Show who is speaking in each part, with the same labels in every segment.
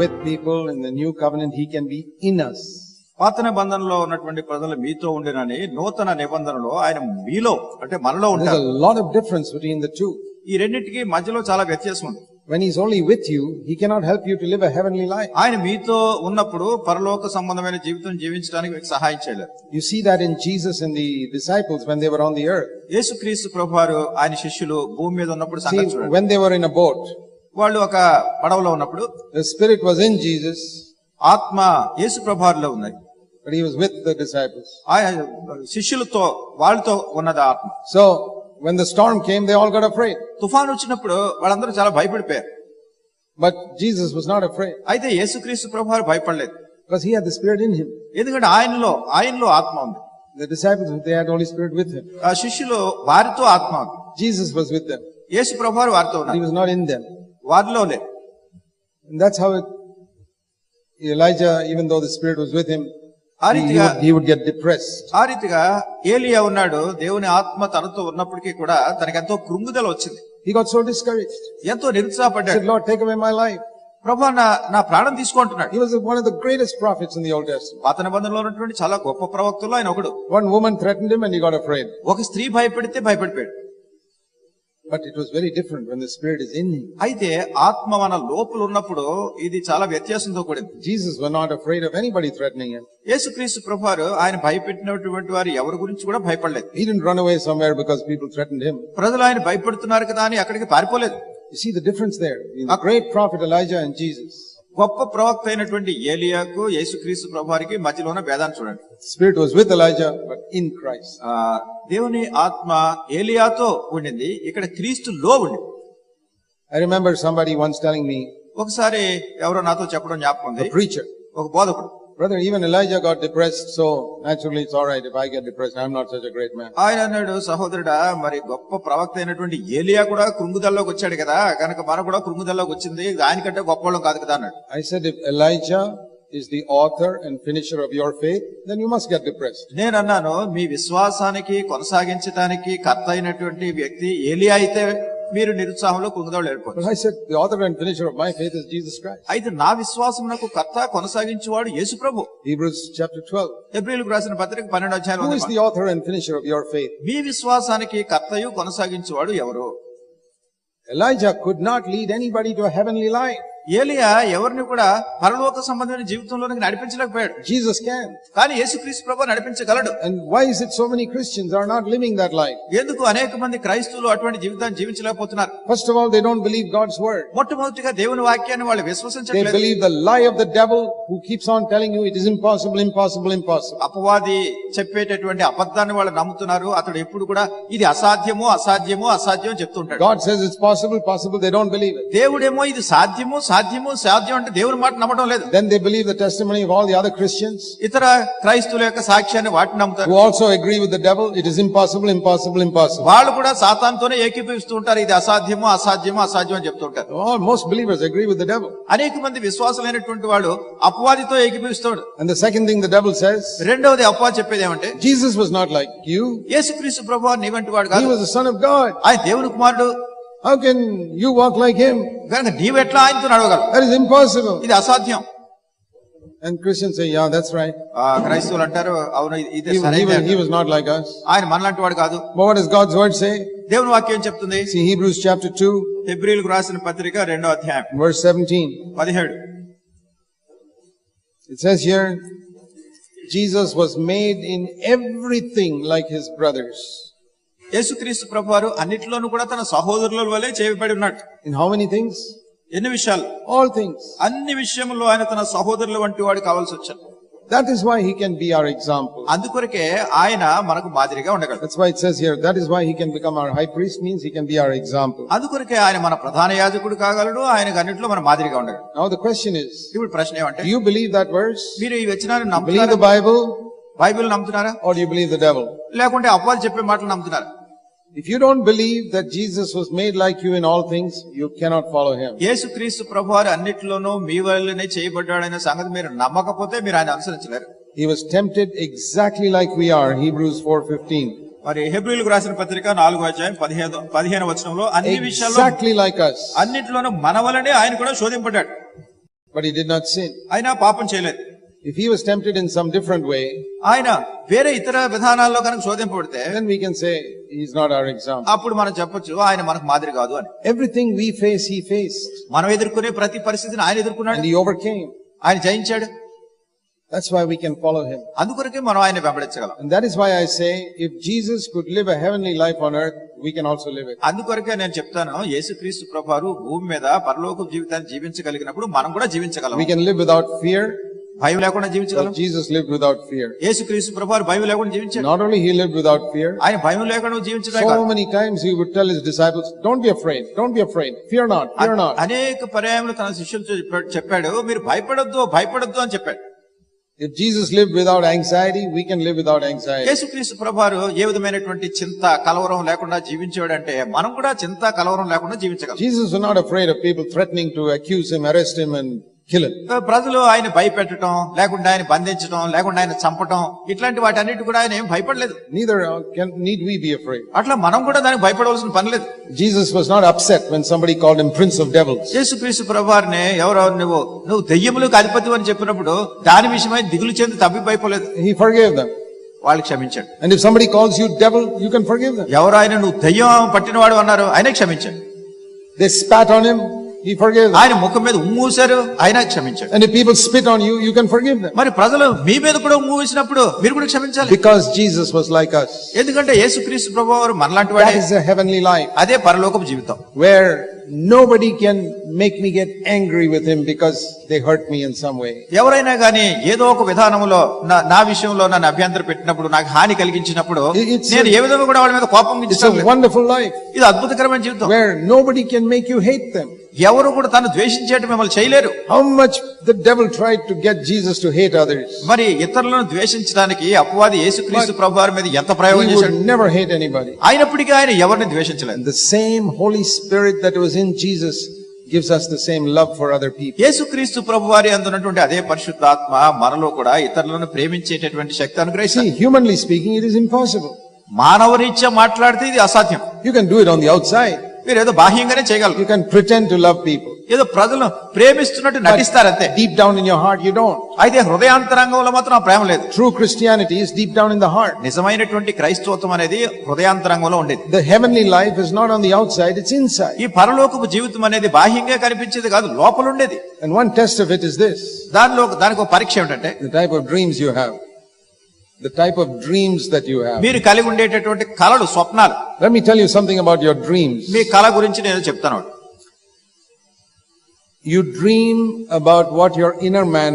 Speaker 1: with people in the new covenant, he can be in us.
Speaker 2: పాత నిబంధనలో ఉన్నటువంటి ప్రజలు మీతో ఉండినని నూతన నిబంధనలో ఆయన మీలో అంటే మనలో ఉంటారు
Speaker 1: a lot of difference between the two.
Speaker 2: ఈ రెండింటికి మధ్యలో చాలా వ్యత్యాసం ఉంది
Speaker 1: When he's only with you, he cannot help you to live a heavenly life.
Speaker 2: ఆయన మీతో ఉన్నప్పుడు పరలోక సంబంధమైన జీవితం జీవించడానికి మీకు సహాయం చేయలేరు
Speaker 1: You see that in Jesus and the disciples when they were on the earth.
Speaker 2: యేసుక్రీస్తు ప్రభువారు ఆయన శిష్యులు భూమి మీద ఉన్నప్పుడు సంగతి చూడండి
Speaker 1: when they were in a boat,
Speaker 2: వాళ్ళు ఒక పడవలో ఉన్నప్పుడు
Speaker 1: the Spirit was in Jesus,
Speaker 2: ఆత్మ యేసు ప్రభువారిలో ఉన్నది
Speaker 1: but he was with the disciples.
Speaker 2: ఆయన శిష్యులతో వాళ్ళతో ఉన్నది ఆత్మ
Speaker 1: So, when the storm came, they all got afraid.
Speaker 2: తుఫాన్ వచ్చినప్పుడు వాళ్ళందరూ చాలా భయపడిపోయారు
Speaker 1: But Jesus was not afraid
Speaker 2: అయితే యేసుక్రీస్తు ప్రభువారు భయపడలేదు
Speaker 1: because he had the Spirit in him.
Speaker 2: ఎందుకంటే ఆయనలో ఆయనలో ఆత్మ ఉంది
Speaker 1: The disciples, they had Holy Spirit with him.
Speaker 2: ఆ శిష్యులు వారితో ఆత్మ ఉంది
Speaker 1: Jesus was with them.
Speaker 2: యేసు ప్రభువారు వారితో
Speaker 1: He
Speaker 2: ఉన్నారు
Speaker 1: was not in them. వారిలోనే that's how Elijah even though the spirit was with him
Speaker 2: ఉన్నాడు దేవుని ఆత్మ తనతో ఉన్నప్పటికీ కూడా తనకి ఎంతో కృంగుదల వచ్చింది.
Speaker 1: సో డిస్కరేజ్
Speaker 2: ఎంతో నిరుత్సాహపడ్డాడు.
Speaker 1: మై లైఫ్
Speaker 2: ప్రభు నా ప్రాణం తీసుకుంటున్నాడు. చాలా గొప్ప ప్రవక్తలు ఆయన ఒకడు.
Speaker 1: వన్
Speaker 2: ఒక స్త్రీ భయపెడితే భయపడిపోయాడు.
Speaker 1: But it was very different when the spirit is in
Speaker 2: అయితే ఆత్మ మన లోపల ఉన్నప్పుడు ఇది చాలా వ్యత్యాసంతో కూడింది.
Speaker 1: Jesus was not afraid of anybody threatening him
Speaker 2: యేసుక్రీస్తు ప్రభువారు ఆయన భయపెట్టినటువంటి వారి ఎవరి గురించి కూడా భయపడలేదు.
Speaker 1: He did run away somewhere because people threatened him
Speaker 2: ప్రజలు ఆయన భయపడుతున్నారు కదా అని అక్కడికి పారిపోలేదు.
Speaker 1: You see the difference there in a great prophet Elijah and Jesus
Speaker 2: గొప్ప ప్రవక్త అయినటువంటి ఏలియాకు యేసుక్రీస్తు ప్రభువారికి మధ్యలో ఉన్న భేదాన్ని చూడండి.
Speaker 1: Was with Elijah, but in Christ.
Speaker 2: ఆ దేవుని ఆత్మ ఏలియాతో ఉండింది ఇక్కడ క్రీస్తులో ఉండింది
Speaker 1: I remember somebody once telling me,
Speaker 2: ఒకసారి ఎవరో నాతో చెప్పడం జ్ఞాపకం ఉంది.
Speaker 1: Preacher,
Speaker 2: ఒక బోధకుడు.
Speaker 1: Brother, even Elijah got depressed, so naturally it's alright if I get depressed. I'm not such a great man.
Speaker 2: ఆయన అన్నాడు సహోదరుడా మరి గొప్ప ప్రవక్త అయినటువంటి ఏలియా కూడా కృంగుదల్లోకి వచ్చాడు కదా కనుక మన కూడా కృంగుదల్లోకి వచ్చింది ఆయనకంటే గొప్పవాళ్ళం కాదు కదా అన్నాడు
Speaker 1: I said, if Elijah is the author and finisher of your faith, then you must get depressed.
Speaker 2: నేను అన్నాను మీ విశ్వాసానికి కొనసాగించడానికి కర్త అయినటువంటి వ్యక్తి ఏలియా అయితే మీరు నిరుత్సాహంలో కుంగదోళ్ళు అయితే నా విశ్వాసం నాకు కర్త కొనసాగించేవాడు యేసు ప్రభు. రాసిన పత్రిక మీ విశ్వాసానికి కర్తయు కొనసాగించేవాడు ఎవరు?
Speaker 1: Elijah could not lead anybody to a heavenly life.
Speaker 2: ఏలియా ఎవరిని కూడా పరలోక సంబంధమైన జీవితంలోనికి నడిపించలేకపోయాడు.
Speaker 1: జీసస్ క్యాన్
Speaker 2: కానీ యేసు క్రీస్తు ప్రభు నడిపించగలడు.
Speaker 1: And it so many Christians are not living that life
Speaker 2: ఎందుకు అనేక మంది క్రైస్తవులు అటువంటి జీవితాన్ని జీవించలేకపోతున్నారు?
Speaker 1: First of all they don't believe God's word
Speaker 2: మొట్టమొదటిగా దేవుని వాక్యాన్ని వాళ్ళు
Speaker 1: విశ్వసించాలి lie of the keeps on telling you it is impossible impossible impossible
Speaker 2: అపవాది చెప్పేటటువంటి అబద్ధాన్ని వాళ్ళు నమ్ముతున్నారు. అతడు ఎప్పుడు కూడా ఇది అసాధ్యము అసాధ్యము అసాధ్యం చెప్తుంటాడు.
Speaker 1: God says possible possible they don't
Speaker 2: దేవుడేమో ఇది సాధ్యము సాధ్యము సాధ్యము సాధ్యం అంటే దేవుని మాట నమ్మడం లేదు.
Speaker 1: Then they believe the testimony of all the other Christians
Speaker 2: ఇతర క్రైస్తవుల యొక్క సాక్ష్యాన్ని వాటి నమ్ముతారు.
Speaker 1: Who also agree with the devil it is impossible impossible impossible
Speaker 2: వాళ్ళు కూడా సాతాన్తోనే ఏకీభవిస్తూ ఉంటారు. ఇది అసాధ్యము అసాధ్యము అసాధ్యం అని చెప్తుంటారు
Speaker 1: almost believers agree with the devil
Speaker 2: అనేక మంది విశ్వాసులైనటువంటి వాళ్ళు అపవాదితో ఏకీభవిస్తాడు.
Speaker 1: And the second thing the devil says
Speaker 2: రెండోది అపవాద చెప్పేది ఏమంటే
Speaker 1: Jesus was not like you
Speaker 2: యేసుక్రీస్తు ప్రభువా నీవంటి వాడు కాదు.
Speaker 1: He was the son of God
Speaker 2: ఆయన దేవుని కుమారుడు.
Speaker 1: How can you walk like him?
Speaker 2: కనుక నీవెట్లా ఆయనతో నడవగలవు
Speaker 1: That is impossible.
Speaker 2: ఇది అసాధ్యం
Speaker 1: And Christians say, yeah, that's right.
Speaker 2: ఆ క్రైస్తవులు అంటారు అవును ఇది- ఇది
Speaker 1: He, he,
Speaker 2: సరైనదే
Speaker 1: was, he
Speaker 2: అంటారు.
Speaker 1: was not like us.
Speaker 2: ఆయన మనలాంటి వాడు కాదు
Speaker 1: But what does God's word say?
Speaker 2: దేవుని వాక్యం ఏం చెప్తుంది
Speaker 1: See Hebrews chapter 2,
Speaker 2: ఫిబ్రిల్కు రాసిన పత్రిక రెండో అధ్యాయం
Speaker 1: verse 17.
Speaker 2: పదిహేడు
Speaker 1: It says here, Jesus was made in everything like his brothers.
Speaker 2: యేసుక్రీస్తు ప్రభు వారు అన్నిటిలోనూ కూడా తన సహోదరుల వలె చేయబడి ఉన్నాడు
Speaker 1: In how many things?
Speaker 2: ఎన్ని విషయాలు
Speaker 1: All things.
Speaker 2: అన్ని విషయంలో ఆయన తన సహోదరుల వంటి వాడు కావాల్సి వచ్చాడు
Speaker 1: That is why he can be our example.
Speaker 2: అందుకొరకే ఆయన మనకు మాదిరిగా ఉండగలడు
Speaker 1: That's why it says here, that is why he can become our high priest, means he can be our example.
Speaker 2: అందుకొరకే ఆయన మన ప్రధాన యాజకుడు కాగలడు ఆయనకు అన్నింటిలో మన మాదిరిగా ఉండగలడు
Speaker 1: Now the question is,
Speaker 2: ఇప్పుడు ప్రశ్న ఏమంటే
Speaker 1: you believe that verse?
Speaker 2: మీరు ఈ
Speaker 1: Believe
Speaker 2: నమ్ముతున్నారా
Speaker 1: the Bible
Speaker 2: బైబిల్ నమ్ముతున్నారా
Speaker 1: do you believe the devil?
Speaker 2: లేకుంటే అపవాది చెప్పే మాటలు నమ్ముతున్నారా
Speaker 1: If you don't believe that Jesus was made like you in all things, you cannot follow him.
Speaker 2: యేసుక్రీస్తు ప్రభు వారు అన్నిటిలోనూ మీ వల్లనే చేయబడ్డాడనే సంగతి మీరు నమ్మకపోతే మీరు ఆయన అనుసరించలేరు
Speaker 1: He was tempted exactly like we are, Hebrews 4:15.
Speaker 2: మరి హెబ్రిల్కు రాసిన పత్రిక నాలుగో అధ్యాయం పదిహేను పదిహేను వచనంలో అన్ని విషయాల్లో
Speaker 1: Exactly like us.
Speaker 2: అన్నిటిలోనూ మన వలనే ఆయన కూడా శోధింపడ్డాడు
Speaker 1: but he did not sin.
Speaker 2: ఆయన పాపం చేయలేదు
Speaker 1: If he was tempted in some different way,
Speaker 2: ఆయన వేరే ఇతర విధానాల్లో కనుక శోధింపబడితే
Speaker 1: then we can say he's not our example.
Speaker 2: అప్పుడు మనం చెప్పొచ్చు ఆయన మనకు మాదిరి కాదు అని
Speaker 1: Everything we face, he faced
Speaker 2: మనం ఎదుర్కొనే ప్రతి పరిస్థితిని ఆయన ఎదుర్కొన్నాడు
Speaker 1: and he overcame.
Speaker 2: ఆయన జయించాడు
Speaker 1: That's why we can follow him.
Speaker 2: అందుకొరకే మనం ఆయన వెంబడించగలం
Speaker 1: And that is why I say, if Jesus could live a heavenly life on earth, we can also live it.
Speaker 2: అందుకొరకే నేను చెప్తాను యేసుక్రీస్తు ప్రభారు భూమి మీద పరలోక జీవితాన్ని జీవించగలిగినప్పుడు మనం కూడా జీవించగలం
Speaker 1: We can live without fear.
Speaker 2: భయం లేకుండా జీవించగలం
Speaker 1: Jesus lived without fear.
Speaker 2: యేసుక్రీస్తు ప్రభారు భయం లేకుండా జీవించాడు
Speaker 1: Not only he lived without fear,
Speaker 2: ఆయన భయం లేకుండా జీవించడం
Speaker 1: so many times he would tell his disciples, don't be afraid, don't be afraid, fear not, fear not.
Speaker 2: అనేక పర్యాయములు తన శిష్యులతో చెప్పాడు- మీరు భయపడొద్దు భయపడొద్దు అని చెప్పాడు
Speaker 1: If Jesus lived without anxiety, we can live without anxiety.
Speaker 2: యేసుక్రీస్తు ప్రభారు ఏ విధమైనటువంటి చింత కలవరం లేకుండా జీవించాడంటే మనం కూడా చింత కలవరం లేకుండా జీవించగలం
Speaker 1: Jesus was not afraid of people threatening to accuse him, arrest him and
Speaker 2: ప్రజలు ఆయన భయపెట్టడం లేకుండా ఆయన బంధించడం లేకుండా ఆయన చంపటం ఇట్లాంటి వాటి అన్నిటి కూడా ఆయన ఏం భయపడలేదు
Speaker 1: Neither uh.
Speaker 2: అట్లా మనం కూడా దానికి భయపడవలసిన పని లేదు
Speaker 1: Jesus was not upset when somebody called him prince of devils.
Speaker 2: యేసుక్రీస్తు ప్రభువారిని ఎవరో నువ్వు నువ్వు దెయ్యములకు అధిపతి అని చెప్పినప్పుడు దాని విషయమై దిగులు చెంది తప్పి భయపడలేదు
Speaker 1: He forgave them.
Speaker 2: వాళ్ళు క్షమించాడు
Speaker 1: And if somebody calls you devil, you can forgive them.
Speaker 2: ఎవరు ఆయన నువ్వు దెయ్యం పట్టినవాడు అన్నారు ఆయన క్షమించాడు
Speaker 1: They spat on him, he forgave them.
Speaker 2: ఆయన ముఖం మీద ఉమ్మూశారు ఆయన క్షమించాడు
Speaker 1: And if people spit on you, you can forgive them.
Speaker 2: మరి ప్రజలు మీ మీద కూడా ఉమ్ము వేసినప్పుడు మీరు కూడా క్షమించాలి
Speaker 1: Because Jesus was like us.
Speaker 2: ఎందుకంటే యేసుక్రీస్తు ప్రభు వారు మనలాంటి
Speaker 1: That
Speaker 2: వాడే
Speaker 1: is a heavenly life
Speaker 2: అదే పరలోకపు జీవితం
Speaker 1: where nobody can make me get angry with him because they hurt me in some way.
Speaker 2: ఎవరైనా గాని ఏదో ఒక విధానంలో నా- నా విషయంలో నన్ను అభ్యంతర పెట్టినప్పుడు నాకు హాని కలిగించినప్పుడు
Speaker 1: It's-
Speaker 2: నేను ఏ విధంగా కూడా వాళ్ళ మీద కోపం
Speaker 1: It's a
Speaker 2: లేదు.
Speaker 1: wonderful life
Speaker 2: ఇది అద్భుతకరమైన జీవితం
Speaker 1: where nobody can make you hate them.
Speaker 2: ఎవరు కూడా తను ద్వేషించేట మిమ్మల్ని చేయలేరు
Speaker 1: How much the devil tried to get Jesus to hate others.
Speaker 2: మరి ఇతరులను ద్వేషించడానికి అపవాది యేసుక్రీస్తు ప్రభు వారి మీద ఎంత ప్రయోగం చేశాడు
Speaker 1: never hate anybody.
Speaker 2: అయినప్పటికీ ఆయన ఎవరిని ద్వేషించలేదు
Speaker 1: the same Holy Spirit that was in Jesus gives us the same love for other people.
Speaker 2: యేసుక్రీస్తు ప్రభు వారి అందున్నటువంటి అదే పరిశుద్ధాత్మ మనలో కూడా ఇతరులను ప్రేమించేటటువంటి శక్తి అనుగ్రహిస్తుంది
Speaker 1: See, humanly speaking, it is impossible.
Speaker 2: మానవరీత్యా మాట్లాడితే ఇది అసాధ్యం
Speaker 1: You can do it on the outside.
Speaker 2: మీరు ఏదో బాహ్యంగానే చేయగలరు.
Speaker 1: You can pretend to love people
Speaker 2: ఏదో ప్రజలు ప్రేమిస్తున్నట్టు నటిస్తారు అంతే
Speaker 1: deep down in your heart you don't
Speaker 2: అయితే హృదయాంతరంగంలో మాత్రం ఆ ప్రేమ లేదు.
Speaker 1: True Christianity is deep down in the heart
Speaker 2: నిజమైనటువంటి క్రైస్తవత్వం అనేది హృదయాంతరంగంలో ఉండేది.
Speaker 1: The heavenly life is not on the outside it's inside
Speaker 2: ఈ పరలోకపు జీవితం అనేది బాహ్యంగా కనిపించేది కాదు లోపల ఉండేది
Speaker 1: and one test of it is this
Speaker 2: దానిలో దానికి ఒక పరీక్ష ఏంటంటే
Speaker 1: the type of dreams you have The type of dreams that you have.
Speaker 2: మీరు కలిగి ఉండేటటువంటి కళలు స్వప్నాలు
Speaker 1: Let me tell you something about your dreams.
Speaker 2: మీ కళ గురించి నేను చెప్తాను.
Speaker 1: You dream about what your inner man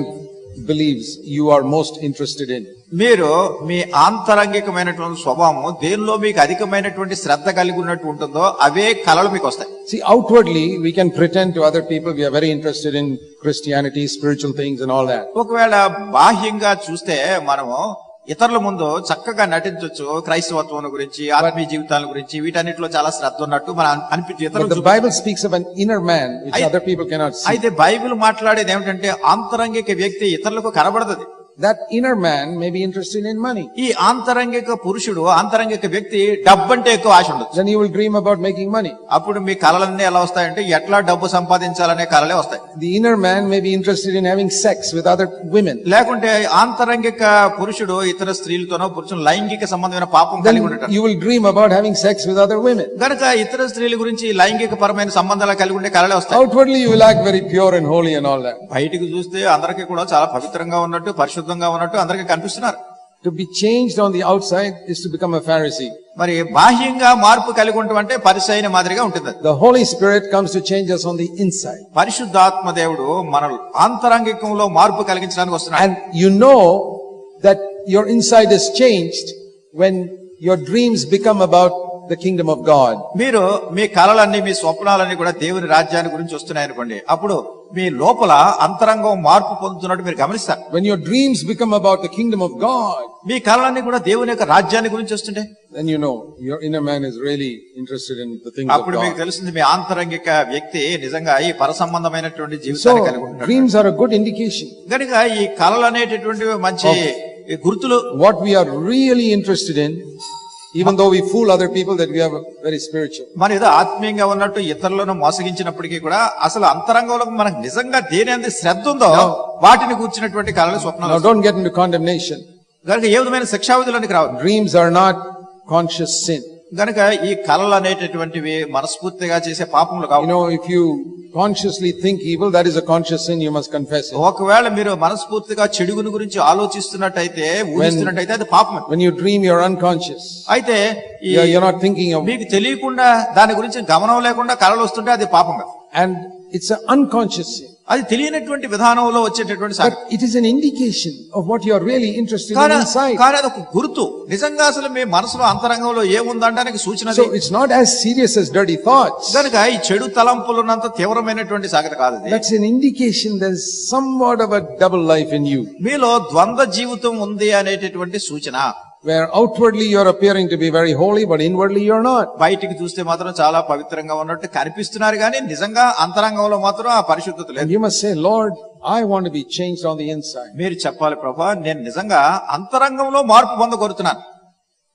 Speaker 1: believes you are most interested in.
Speaker 2: మీరు మీ ఆంతరంగికమైనటువంటి స్వభావం దేనిలో మీకు అధికమైనటువంటి శ్రద్ధ కలిగి ఉన్నట్టు ఉంటుందో అవే కళలు మీకు వస్తాయి
Speaker 1: See, outwardly, we can pretend to other people we are very interested in Christianity, spiritual things, and all that.
Speaker 2: ఒకవేళ బాహ్యంగా చూస్తే మనము ఇతరుల ముందు చక్కగా నటించవచ్చు క్రైస్తవత్వం గురించి ఆత్మీయ జీవితాల గురించి వీటన్నిటిలో చాలా శ్రద్ధ ఉన్నట్టు మనం అనిపించి
Speaker 1: But
Speaker 2: ఇతరులు
Speaker 1: the
Speaker 2: చూపి-
Speaker 1: Bible speaks of an inner man which
Speaker 2: I-
Speaker 1: other people cannot see.
Speaker 2: అయితే బైబిల్ మాట్లాడేది ఏమిటంటే ఆంతరంగిక వ్యక్తి ఇతరులకు కనబడదు
Speaker 1: that inner man may be interested in money
Speaker 2: ఈ అంతరంగిక పురుషుడు అంతరంగిక వ్యక్తి డబ్బు అంటే ఎక్కువ ఆశ ఉండదు.
Speaker 1: Then you will dream about making money
Speaker 2: అప్పుడు మీ కళలన్నీ ఎలా వస్తాయంటే ఎట్లా డబ్బు సంపాదించాలనే కళలే వస్తాయి.
Speaker 1: The inner man may be interested in having sex with other women
Speaker 2: లేకుంటే అంతరంగిక పురుషుడు ఇతర స్త్రీలతోనో పురుషులు లైంగిక సంబంధమైన పాపం కలిగి ఉంటాడు
Speaker 1: you will dream about having sex with other women
Speaker 2: గనక ఇతర స్త్రీల గురించి లైంగిక పరమైన సంబంధాలు కలిగి ఉండే కళలే వస్తాయి.
Speaker 1: Outwardly you look very pure and holy and all that
Speaker 2: బయటికి చూస్తే అందరికీ కూడా చాలా పవిత్రంగా ఉన్నట్టు పరిశుద్ధ పరిశుద్ధంగా ఉన్నట్టు అందరికీ కనిపిస్తున్నారు
Speaker 1: To be changed on the outside is to become a Pharisee.
Speaker 2: మరి బాహ్యంగా మార్పు కలిగి ఉండటం అంటే పరిసైన మాదిరిగా ఉంటుంది.
Speaker 1: The Holy Spirit comes to change us on the inside.
Speaker 2: పరిశుద్ధాత్మ దేవుడు మన ఆంతరంగికంలో మార్పు కలిగించడానికి వస్తున్నాడు
Speaker 1: And you know that your inside is changed when your dreams become about the kingdom of God.
Speaker 2: మీరు మీ కళలన్నీ మీ స్వప్నాలన్నీ కూడా దేవుని రాజ్యాన్ని గురించి వస్తున్నాయి అనుకోండి అప్పుడు మీ లోపల అంతరంగం మార్పు పొందుతున్నట్టు మీరు గమనిస్తారు
Speaker 1: When your dreams become about the kingdom of God,
Speaker 2: మీ కళలన్నీ కూడా దేవుని యొక్క రాజ్యాన్ని గురించి వస్తుంటే
Speaker 1: then you know your inner man is really interested in the things of
Speaker 2: అప్పుడు మీకు
Speaker 1: God.
Speaker 2: తెలుస్తుంది మీ ఆంతరంగిక వ్యక్తి నిజంగా ఈ పర సంబంధమైనటువంటి జీవితాన్ని కలిగి
Speaker 1: So
Speaker 2: ఉంటాడు
Speaker 1: dreams are a good indication.
Speaker 2: కనుక ఈ కళలు అనేటటువంటివి మంచి గుర్తులు
Speaker 1: What we are really interested in Even though we fool other people that we are very spiritual.
Speaker 2: మనం ఏదో ఆత్మీయంగా ఉన్నట్టు ఇతరులను మోసగించినప్పటికీ కూడా అసలు అంతరంగంలో మనకు నిజంగా దేని అంది శ్రద్ధ ఉందో వాటిని కూర్చున్నటువంటి
Speaker 1: Now
Speaker 2: స్వప్నాలు
Speaker 1: don't get into condemnation.
Speaker 2: కనుక ఏ విధమైన శిక్షావిధులోనికి రావు
Speaker 1: Dreams are not conscious sin.
Speaker 2: గనక ఈ కళలు అనేటటువంటివి మనస్ఫూర్తిగా చేసే పాపములు కావు.
Speaker 1: If you consciously think evil that is a conscious sin you confess
Speaker 2: ఒకవేళ మీరు మనస్ఫూర్తిగా చెడుగుని గురించి ఆలోచిస్తున్నట్టయితే ఊహిస్తున్నట్టయితే అది పాపం
Speaker 1: when you dream you are unconscious
Speaker 2: అయితే
Speaker 1: యు నాట్ థింకింగ్
Speaker 2: మీకు తెలియకుండా దాని గురించి గమనం లేకుండా కళలు వస్తుంటే అది పాపం కదా
Speaker 1: అండ్ ఇట్స్ అన్కాన్షియస్ సిన్
Speaker 2: అది తెలియనటువంటి విధానంలో వచ్చేటటువంటి
Speaker 1: it is an indication of what you are really interested
Speaker 2: కానీ అది ఒక గుర్తు. నిజంగా అసలు మీ మనసులో అంతరంగంలో ఏముందంటానికి సూచన
Speaker 1: it's not as serious as dirty thoughts
Speaker 2: కనుక ఈ చెడు తలంపులు ఉన్నంత తీవ్రమైనటువంటి సాగత కాదు
Speaker 1: it's an indication there some what about double life in you
Speaker 2: మీలో ద్వంద్వ జీవితం ఉంది అనేటటువంటి సూచన.
Speaker 1: Where outwardly you're appearing to be very holy, but inwardly you're not.
Speaker 2: బయటికి చూస్తే మాత్రం చాలా పవిత్రంగా ఉన్నట్టు కనిపిస్తున్నారు కానీ నిజంగా అంతరంగంలో మాత్రం ఆ పరిశుద్ధత లేదు
Speaker 1: And you must say, Lord, I want to be changed on the inside.
Speaker 2: మీరు చెప్పాలి ప్రభా నేను నిజంగా అంతరంగంలో మార్పు పొందగోరుతున్నాను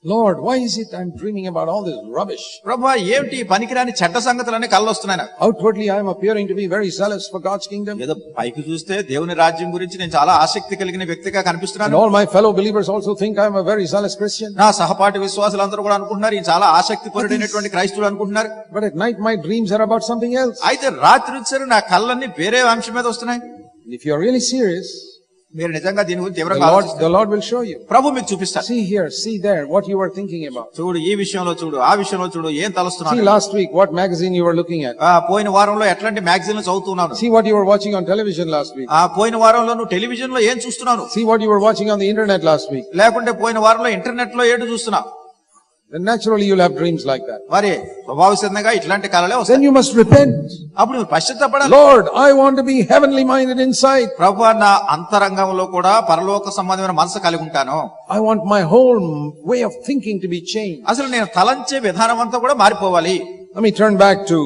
Speaker 1: Lord why is it I dreaming about all this rubbish
Speaker 2: ప్రభువా ఏంటి పనికిరాని చెడ్డ సంగతులని కళ్ళు వస్తున్నాయి
Speaker 1: outwardly I am appearing to be very jealous for God's kingdom
Speaker 2: ఏదో పైకి చూస్తే దేవుని రాజ్యం గురించి నేను చాలా ఆసక్తి కలిగిన వ్యక్తిగా కనిపిస్తున్నాను.
Speaker 1: All my fellow believers also think I am a very jealous Christian
Speaker 2: నా సహపాఠి విశ్వాసులందరూ కూడా అనుకుంటున్నారు ఈ చాలా ఆసక్తి పరుడైనటువంటి క్రైస్తవులు అనుకుంటున్నారు.
Speaker 1: But at night my dreams are about something else
Speaker 2: అయితే రాత్రి నా కళ్ళన్ని వేరే అంశం మీద వస్తున్నాయి.
Speaker 1: If you are really serious
Speaker 2: మీరు నిజంగా దీని గురించి తీవ్రంగా
Speaker 1: the Lord will show you
Speaker 2: ప్రభు మీకు చూపిస్తాడు
Speaker 1: see here see there what you are thinking about
Speaker 2: చూడు ఈ విషయంలో చూడు ఆ విషయంలో చూడు ఏం
Speaker 1: తలుస్తున్నావు
Speaker 2: see
Speaker 1: last week what magazine you are looking at
Speaker 2: ఆ పోయిన వారంలో ఎట్లాంటి మ్యాగజైన్స్ చదువుతున్నావు
Speaker 1: see what you are watching on television last week
Speaker 2: ఆ పోయిన వారంలో నువ్వు టెలివిజన్లో ఏం చూస్తున్నావు
Speaker 1: see what you are watching on the internet last week
Speaker 2: లేకుంటే పోయిన వారంలో ఇంటర్నెట్లో ఏడు చూస్తున్నావు
Speaker 1: naturally you'll have dreams like that.
Speaker 2: మరి స్వభావసిద్ధంగా ఇట్లాంటి వస్తాయి
Speaker 1: Then you must repent.
Speaker 2: అప్పుడు నువ్వు పశ్చాత్తపడాలి
Speaker 1: Lord, I want to be heavenly minded inside.
Speaker 2: ప్రభు నా అంతరంగంలో కూడా పరలోక సంబంధమైన మనసు కలిగి ఉంటాను
Speaker 1: I want my whole way of thinking to be changed.
Speaker 2: అసలు నేను తలంచే విధానం అంతా కూడా మారిపోవాలి
Speaker 1: Let me turn back to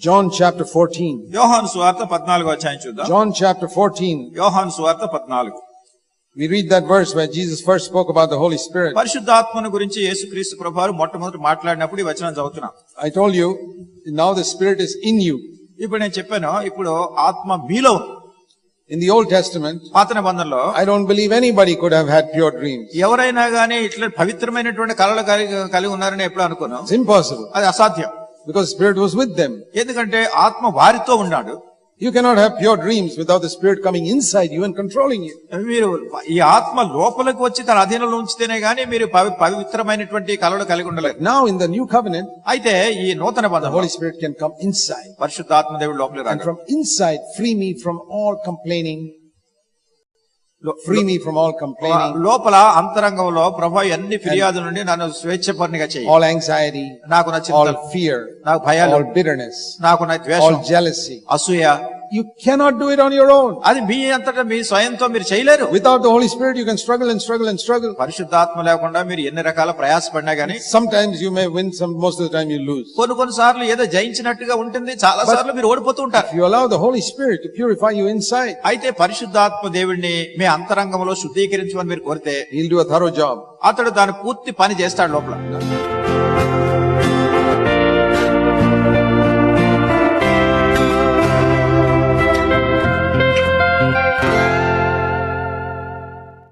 Speaker 1: John chapter 14.
Speaker 2: యోహాను సువార్త పద్నాలుగు అధ్యాయం చూద్దాం
Speaker 1: John chapter 14.
Speaker 2: యోహాను సువార్త పద్నాలుగు
Speaker 1: We read that verse where Jesus first spoke about the Holy Spirit.
Speaker 2: పరిశుద్ధాత్మను గురించి యేసుక్రీస్తు ప్రభావం మొట్టమొదటి మాట్లాడినప్పుడు ఈ వచనం చదువుతున్నాం
Speaker 1: I told you, now the Spirit is in you.
Speaker 2: ఇప్పుడు నేను చెప్పాను ఇప్పుడు ఆత్మ మీలో.
Speaker 1: In the Old Testament,
Speaker 2: పాత నిబంధనలో
Speaker 1: I don't believe anybody could have had pure dreams.
Speaker 2: ఎవరైనా గానీ ఇట్లా పవిత్రమైనటువంటి కళలు కలిగి ఉన్నారని ఎప్పుడు అనుకున్నాం
Speaker 1: It's impossible
Speaker 2: అది అసాధ్యం
Speaker 1: because Spirit was with them.
Speaker 2: ఎందుకంటే ఆత్మ వారితో ఉన్నాడు
Speaker 1: you cannot have pure dreams without the spirit coming inside you and controlling
Speaker 2: మీరు ఈ ఆత్మ లోపలికి వచ్చి తన అధీనంలో ఉంచితేనే కానీ మీరు పవిత్రమైనటువంటి కలలు కలిగి ఉండలేదు
Speaker 1: నా ఇన్ ద న్యూ కవినెంట్
Speaker 2: అయితే ఈ నూతన బంధం
Speaker 1: Holy Spirit can come inside పరిశుద్ధ
Speaker 2: ఆత్మ
Speaker 1: దేవుడు inside free me from all complaining free me from all complaining,
Speaker 2: లోపల అంతరంగంలో ప్రభా అన్ని ఫిర్యాదు నుండి నన్ను స్వేచ్ఛపరినిగా చేయి
Speaker 1: all anxiety,
Speaker 2: నాకు నా చింతలు
Speaker 1: all fear,
Speaker 2: నాకు భయాలు
Speaker 1: all bitterness,
Speaker 2: నాకు నా ద్వేషం
Speaker 1: all jealousy.
Speaker 2: అసూయ
Speaker 1: you cannot do it on your own
Speaker 2: అది మీ అంతటా మీ స్వయంతో మీరు చేయలేరు.
Speaker 1: Without the Holy Spirit you can struggle and struggle and struggle
Speaker 2: పరిశుద్ధాత్మ లేకుండా మీరు ఎన్ని రకాల ప్రయాస పడినా గానీ
Speaker 1: sometimes you may win some most of the time you lose
Speaker 2: కొన్ని కొన్ని సార్లు ఏదో జయించినట్టుగా ఉంటుంది చాలా సార్లు మీరు ఓడిపోతూ ఉంటారు.
Speaker 1: You allow the Holy Spirit to purify you inside
Speaker 2: అయితే పరిశుద్ధాత్మ దేవుడిని మీ అంతరంగంలో శుద్ధీకరించమని మీరు కోరితే
Speaker 1: he'll do a thorough job
Speaker 2: అతడు దాని పూర్తి పని చేస్తాడు లోపల.